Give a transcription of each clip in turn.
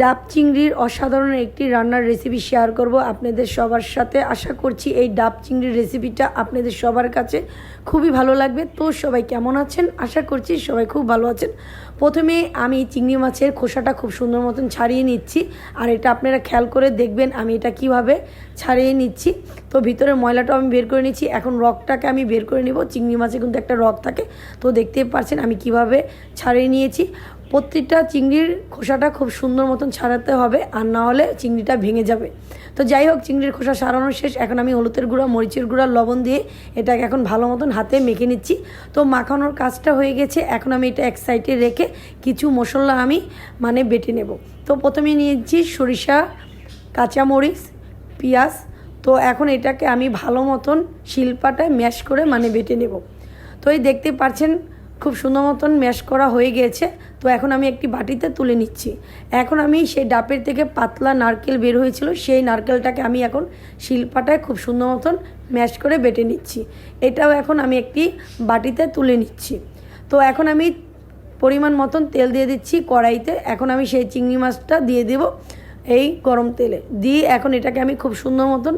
ডাব চিংড়ির অসাধারণ একটি রান্নার রেসিপি শেয়ার করব আপনাদের সবার সাথে। আশা করছি এই ডাব চিংড়ির রেসিপিটা আপনাদের সবার কাছে খুবই ভালো লাগবে। তো সবাই কেমন আছেন? আশা করছি সবাই খুব ভালো আছেন। প্রথমে আমি চিংড়ি মাছের খোসাটা খুব সুন্দর মতন ছাড়িয়ে নিচ্ছি। আর এটা আপনারা খেয়াল করে দেখবেন আমি এটা কীভাবে ছাড়িয়ে নিচ্ছি। তো ভিতরের ময়লাটাও আমি বের করে নিচ্ছি। এখন রকটাকে আমি বের করে নিব। চিংড়ি মাছে কিন্তু একটা রক থাকে। তো দেখতেই পাচ্ছেন আমি কীভাবে ছাড়িয়ে নিয়েছি। প্রত্যেকটা চিংড়ির খোসাটা খুব সুন্দর মতন ছাড়াতে হবে, আর না হলে চিংড়িটা ভেঙে যাবে। তো যাই হোক, চিংড়ির খোসা সারানো শেষ। এখন আমি হলুদের গুঁড়া, মরিচের গুঁড়া, লবণ দিয়ে এটাকে এখন ভালো মতন হাতে মেখে নিচ্ছি। তো মাখানোর কাজটা হয়ে গেছে। এখন আমি এটা এক সাইডে রেখে কিছু মশলা আমি মানে বেটে নেব। তো প্রথমে নিয়েছি সরিষা, কাঁচামরিচ, পেঁয়াজ। তো এখন এটাকে আমি ভালো মতন শিল্পাটায় ম্যাশ করে মানে বেটে নেব। তো এই দেখতে পাচ্ছেন খুব সুন্দর মতন ম্যাশ করা হয়ে গিয়েছে তো এখন আমি একটি বাটিতে তুলে নিচ্ছি। এখন আমি সেই ডাপের থেকে পাতলা নারকেল বের হয়েছিল, সেই নারকেলটাকে আমি এখন শিল্পাটায় খুব সুন্দর মতন ম্যাশ করে বেটে নিচ্ছি। এটাও এখন আমি একটি বাটিতে তুলে নিচ্ছি। তো এখন আমি পরিমাণ মতন তেল দিয়ে দিচ্ছি কড়াইতে। এখন আমি সেই চিংড়ি মাছটা দিয়ে দেব এই গরম তেলে। দিয়ে এখন এটাকে আমি খুব সুন্দর মতন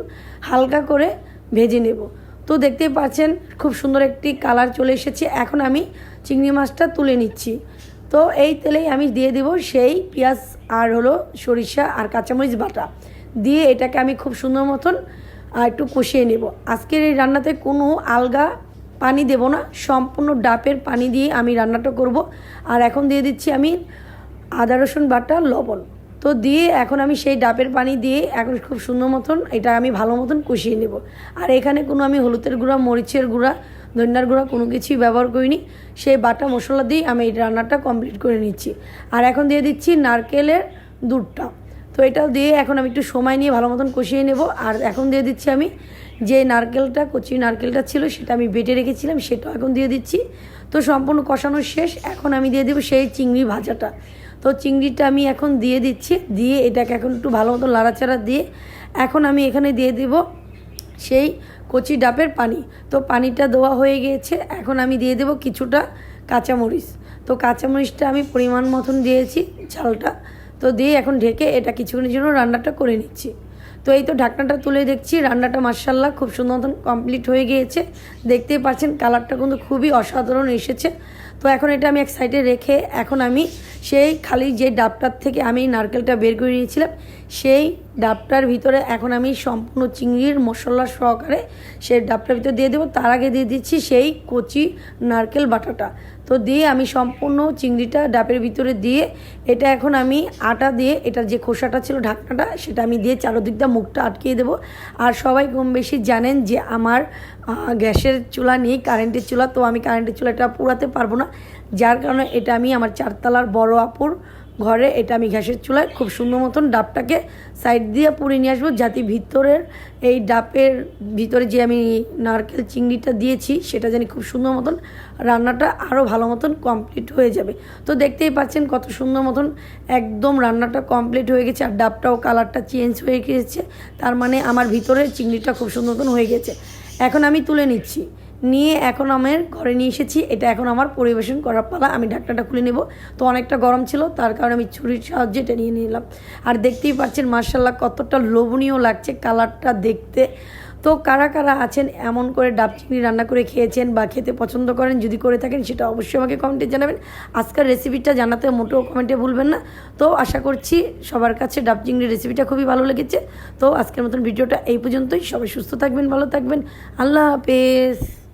হালকা করে ভেজে নেব। তো দেখতেই পাচ্ছেন, খুব সুন্দর একটি কালার চলে এসেছে। এখন আমি চিংড়ি মাছটা তুলে নিচ্ছি। তো এই তেলেই আমি দিয়ে দেব সেই পেঁয়াজ আর হলো সরিষা আর কাঁচামরিচ বাটা। দিয়ে এটাকে আমি খুব সুন্দর মতন একটু কষিয়ে নেব। আজকের এই রান্নাতে কোনো আলগা পানি দেব না, সম্পূর্ণ ডাবের পানি দিয়ে আমি রান্নাটা করব। আর এখন দিয়ে দিচ্ছি আমি আদা রসুন বাটা, লবণ। তো দিয়ে এখন আমি সেই ডাবের পানি দিয়ে এখন খুব সুন্দর মতন এটা আমি ভালো মতন কষিয়ে নেব। আর এখানে কোনো আমি হলুদের গুঁড়া, মরিচের গুঁড়া, ধনিয়ার গুঁড়া কোনো কিছুই ব্যবহার করিনি। সেই বাটা মশলা দিয়ে আমি এই রান্নাটা কমপ্লিট করে নিচ্ছি। আর এখন দিয়ে দিচ্ছি নারকেলের দুধটা। তো এটা দিয়ে এখন আমি একটু সময় নিয়ে ভালো মতন কষিয়ে নেব। আর এখন দিয়ে দিচ্ছি আমি যে নারকেলটা, কচি নারকেলটা ছিল সেটা আমি বেটে রেখেছিলাম, সেটাও এখন দিয়ে দিচ্ছি। তো সম্পূর্ণ কষানো শেষ। এখন আমি দিয়ে দেবো সেই চিংড়ি ভাজাটা। তো চিংড়িটা আমি এখন দিয়ে দিচ্ছি। দিয়ে এটাকে এখন একটু ভালো মতো লাড়াচাড়া দিয়ে এখন আমি এখানে দিয়ে দেব সেই কচি ডাবের পানি। তো পানিটা দেওয়া হয়ে গিয়েছে। এখন আমি দিয়ে দেব কিছুটা কাঁচামরিচ। তো কাঁচামরিচটা আমি পরিমাণ মতন দিয়েছি ঝালটা তো দিয়ে এখন ঢেকে এটা কিছুক্ষণের জন্য রান্নাটা করে নিচ্ছি। তো এই তো ঢাকনাটা তুলে দেখছি। রান্নাটা মার্শাল্লাহ খুব সুন্দর মতন কমপ্লিট হয়ে গিয়েছে। দেখতেই পাচ্ছেন কালারটা কিন্তু খুবই অসাধারণ এসেছে। তো এখন এটা আমি এক সাইডে রেখে এখন আমি সেই খালি যে ডাবটার থেকে আমি নারকেলটা বের করে নিয়েছিলাম, সেই ডাবটার ভিতরে এখন আমি সম্পূর্ণ চিংড়ির মশলা সহকারে সেই ডাবটার ভিতরে দিয়ে দেবো। তার আগে দিয়ে দিচ্ছি সেই কচি নারকেল বাটাটা। তো দিয়ে আমি সম্পূর্ণ চিংড়িটা ডাবের ভিতরে দিয়ে এটা এখন আমি আটা দিয়ে এটা যে খোসাটা ছিল ঢাকনাটা, সেটা আমি দিয়ে চারোদিকটা মুখটা আটকিয়ে দেবো। আর সবাই কম বেশি জানেন যে আমার গ্যাসের চুলা নেই কারেন্টের চুলা, তো আমি কারেন্টের চুলাটা পুরাতে পারব না। যার কারণে এটা আমি আমার চারতলার বড় আপুর ঘরে, এটা আমি গ্যাসের চুলায় খুব সুন্দর মতন ডাবটাকে সাইড দিয়ে পুড়ে নিয়ে আসব, যাতে ভিতরের এই ডাবের ভিতরে যে আমি নারকেল চিংড়িটা দিয়েছি, সেটা জানি খুব সুন্দর মতন রান্নাটা আরও ভালো মতন কমপ্লিট হয়ে যাবে। তো দেখতেই পাচ্ছেন কত সুন্দর মতন একদম রান্নাটা কমপ্লিট হয়ে গেছে, আর ডাবটাও কালারটা চেঞ্জ হয়ে গেছে, তার মানে আমার ভিতরের চিংড়িটা খুব সুন্দর মতন হয়ে গেছে। এখন আমি তুলে নিচ্ছি। নিয়ে এখন আমার ঘরে নিয়ে এসেছি। এটা এখন আমার পরিবেশন করার পালা। আমি ঢাকনাটা খুলে নেব। তো অনেকটা গরম ছিল, তার কারণে আমি ছুরির সাহায্যে এটা নিয়ে নিলাম। আর দেখতেই পাচ্ছেন মার্শাল্লাহ কতটা লোভনীয় লাগছে কালারটা দেখতে। তো কারা কারা আছেন, এমন করে ডাব চিংড়ি রান্না করে খেয়েছেন বা খেতে পছন্দ করেন, যদি করে থাকেন সেটা অবশ্যই আমাকে কমেন্টে জানাবেন। আজকের রেসিপিটা জানাতে মোটেও কমেন্টে ভুলবেন না। তো আশা করছি সবার কাছে ডাব চিংড়ির রেসিপিটা খুবই ভালো লেগেছে। তো আজকের মতন ভিডিওটা এই পর্যন্তই। সবাই সুস্থ থাকবেন, ভালো থাকবেন। আল্লাহ হাফেজ।